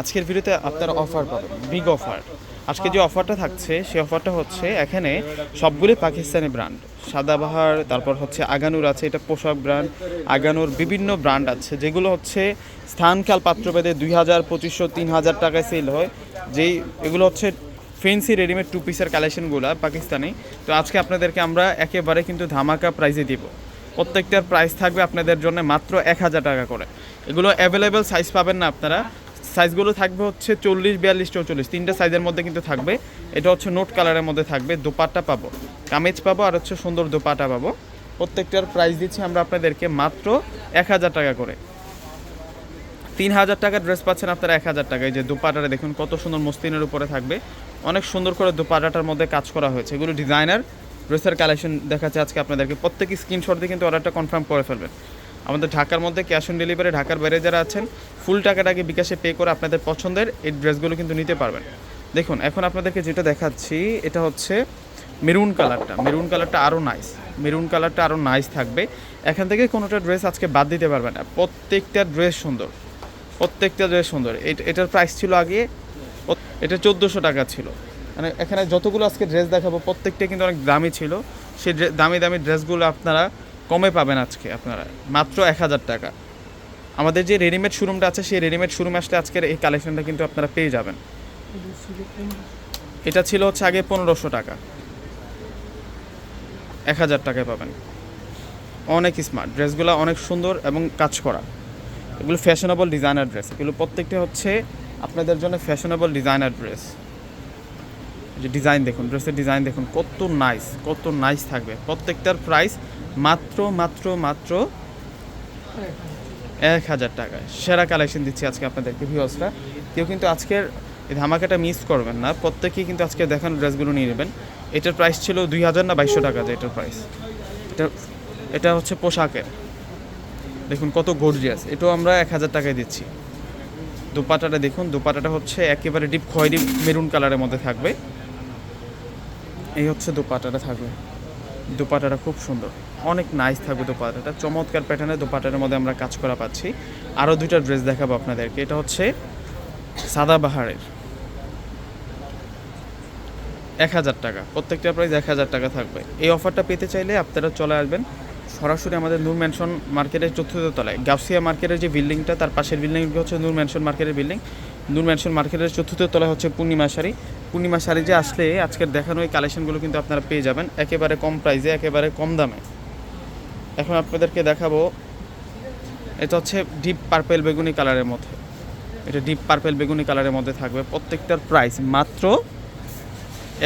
আজকের ভিডিওতে আপনারা অফার পাবেন বিগ অফার আজকে যে অফারটা থাকছে, সেই অফারটা হচ্ছে এখানে সবগুলি পাকিস্তানি ব্র্যান্ড সাদাবাহার তারপর হচ্ছে আগানুর আছে, এটা পোশাক ব্র্যান্ড আগানুর বিভিন্ন ব্র্যান্ড আছে, যেগুলো হচ্ছে স্থানকাল পাত্রভেদে দুই হাজার, পঁচিশশো, তিন হাজার টাকায় সেল হয়। যেই, এগুলো হচ্ছে ফেন্সি রেডিমেড টু পিসের কালেকশনগুলো পাকিস্তানি। তো আজকে আপনাদেরকে আমরা একেবারে কিন্তু ধামাকা প্রাইজে দিব। প্রত্যেকটার প্রাইস থাকবে আপনাদের জন্য মাত্র এক হাজার টাকা করে। এগুলো অ্যাভেলেবেল সাইজ পাবেন না আপনারা। সাইজগুলো থাকবে হচ্ছে চল্লিশ, বিয়াল্লিশ, চৌচল্লিশ। তিনটা সাইজের মধ্যে কিন্তু থাকবে। এটা হচ্ছে নোট কালারের মধ্যে থাকবে, দোপাট্টা পাবো। কামেজ পাবো আর হচ্ছে সুন্দর দোপাটা পাবো। প্রত্যেকটার প্রাইস দিচ্ছি আমরা আপনাদেরকে মাত্র এক হাজার টাকা করে। তিন হাজার টাকার ড্রেস পাচ্ছেন আপনারা এক হাজার টাকায়। যে দোপাটাটা দেখুন, কত সুন্দর মসলিনের উপরে থাকবে। অনেক সুন্দর করে দোপাটাটার মধ্যে কাজ করা হয়েছে। এগুলো ডিজাইনার ড্রেসের কালেকশন দেখাচ্ছে আজকে আপনাদেরকে। প্রত্যেকে স্ক্রিনশট দিয়ে কিন্তু অর্ডারটা কনফার্ম করে ফেলবেন। আমাদের ঢাকার মধ্যে ক্যাশ অন ডেলিভারি ঢাকার বাইরে যারা আছেন, ফুল টাকাটাকে বিকাশে পে করে আপনাদের পছন্দের এই ড্রেসগুলো কিন্তু নিতে পারবেন। দেখুন, এখন আপনাদেরকে যেটা দেখাচ্ছি, এটা হচ্ছে মেরুন কালারটা মেরুন কালারটা আরও নাইস মেরুন কালারটা আরও নাইস থাকবে। এখান থেকে কোনোটা ড্রেস আজকে বাদ দিতে পারবেন না। প্রত্যেকটা ড্রেস সুন্দর। প্রত্যেকটা ড্রেস সুন্দর। এট- এটার প্রাইস ছিল আগে এটা চোদ্দোশো টাকা ছিল। মানে এখানে যতগুলো আজকে ড্রেস দেখাবো, প্রত্যেকটা কিন্তু অনেক দামি ছিল। সেই দামি দামি ড্রেসগুলো আপনারা কমে পাবেন আজকে আপনারা। মাত্র এক হাজার টাকা। আমাদের যে রেডিমেড শোরুমটা আছে, সেই রেডিমেড শোরুমে আসলে আজকের এই কালেকশনটা কিন্তু আপনারা পেয়ে যাবেন। এটা ছিল হচ্ছে আগে পনেরোশো টাকা। এক হাজার টাকায় পাবেন। অনেক স্মার্ট ড্রেসগুলো অনেক সুন্দর এবং কাজ করা। এগুলো ফ্যাশনেবল ডিজাইনার ড্রেস এগুলো প্রত্যেকটা হচ্ছে আপনাদের জন্য ফ্যাশনেবল ডিজাইনার ড্রেস যে ডিজাইন দেখুন ড্রেসের ডিজাইন দেখুন, কত নাইস কত নাইস থাকবে। প্রত্যেকটার প্রাইস মাত্র মাত্র মাত্র এক হাজার টাকায়। সেরা কালেকশন দিচ্ছি আজকে আপনাদেরকে ভিউসরা কেউ কিন্তু আজকের এই ধামাকাটা মিস করবেন না। প্রত্যেকেই কিন্তু আজকে দেখানো ড্রেসগুলো নিয়ে নেবেন। এটার প্রাইস ছিল দুই হাজার না বাইশশো টাকা যে এটার প্রাইস এটা এটা হচ্ছে পোশাকের। দেখুন কত গর্জিয়াস এটাও আমরা এক হাজার টাকায় দিচ্ছি। দোপাটাটা দেখুন, দোপাটাটা হচ্ছে একেবারে ডিপ খয়েরি মেরুন কালারের মধ্যে থাকবে। এই হচ্ছে দোপাটাটা থাকবে। দোপাটাটা খুব সুন্দর। অনেক নাইস থাকবে দোপাটাটা। চমৎকার প্যাটার্নের দোপাটার মধ্যে আমরা কাজ করা পাচ্ছি। আরও দুইটা ড্রেস দেখাবো আপনাদেরকে। এটা হচ্ছে সাদাবাহারের এক হাজার টাকা। প্রত্যেকটা প্রাইস এক হাজার টাকা থাকবে। এই অফারটা পেতে চাইলে আপনারা চলে আসবেন সরাসরি আমাদের নূর ম্যানশন মার্কেটের চতুর্থ তলায়। গাউসিয়া মার্কেটের যে বিল্ডিংটা তার পাশের বিল্ডিং হচ্ছে নূর ম্যানশন মার্কেটের বিল্ডিং নূর ম্যানশন মার্কেটের চতুর্থ তলায় হচ্ছে পূর্ণিমা শাড়ি। পূর্ণিমা শাড়ি যে আসলে আজকের দেখানো এই কালেকশনগুলো কিন্তু আপনারা পেয়ে যাবেন, একেবারে কম প্রাইসে, একেবারে কম দামে। এখন আপনাদেরকে দেখাবো, এটা হচ্ছে ডিপ পার্পেল বেগুনি কালারের মধ্যে। এটা ডিপ পার্পেল বেগুনি কালারের মধ্যে থাকবে, প্রত্যেকটার প্রাইস মাত্র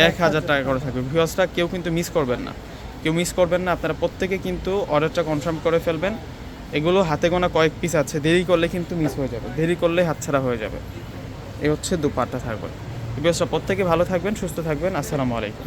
এক হাজার টাকা করে থাকবে। ভিউয়ার্সটা কেউ কিন্তু মিস করবেন না। কেউ মিস করবেন না, আপনারা প্রত্যেকে কিন্তু অর্ডারটা কনফার্ম করে ফেলবেন। এগুলো হাতে গোনা কয়েক পিস আছে, দেরি করলে কিন্তু মিস হয়ে যাবে, দেরি করলে হাতছাড়া হয়ে যাবে। এই হচ্ছে দুপাট্টা থাকবে। ভিউয়ার্সটা প্রত্যেকে ভালো থাকবেন সুস্থ থাকবেন। আসসালামু আলাইকুম।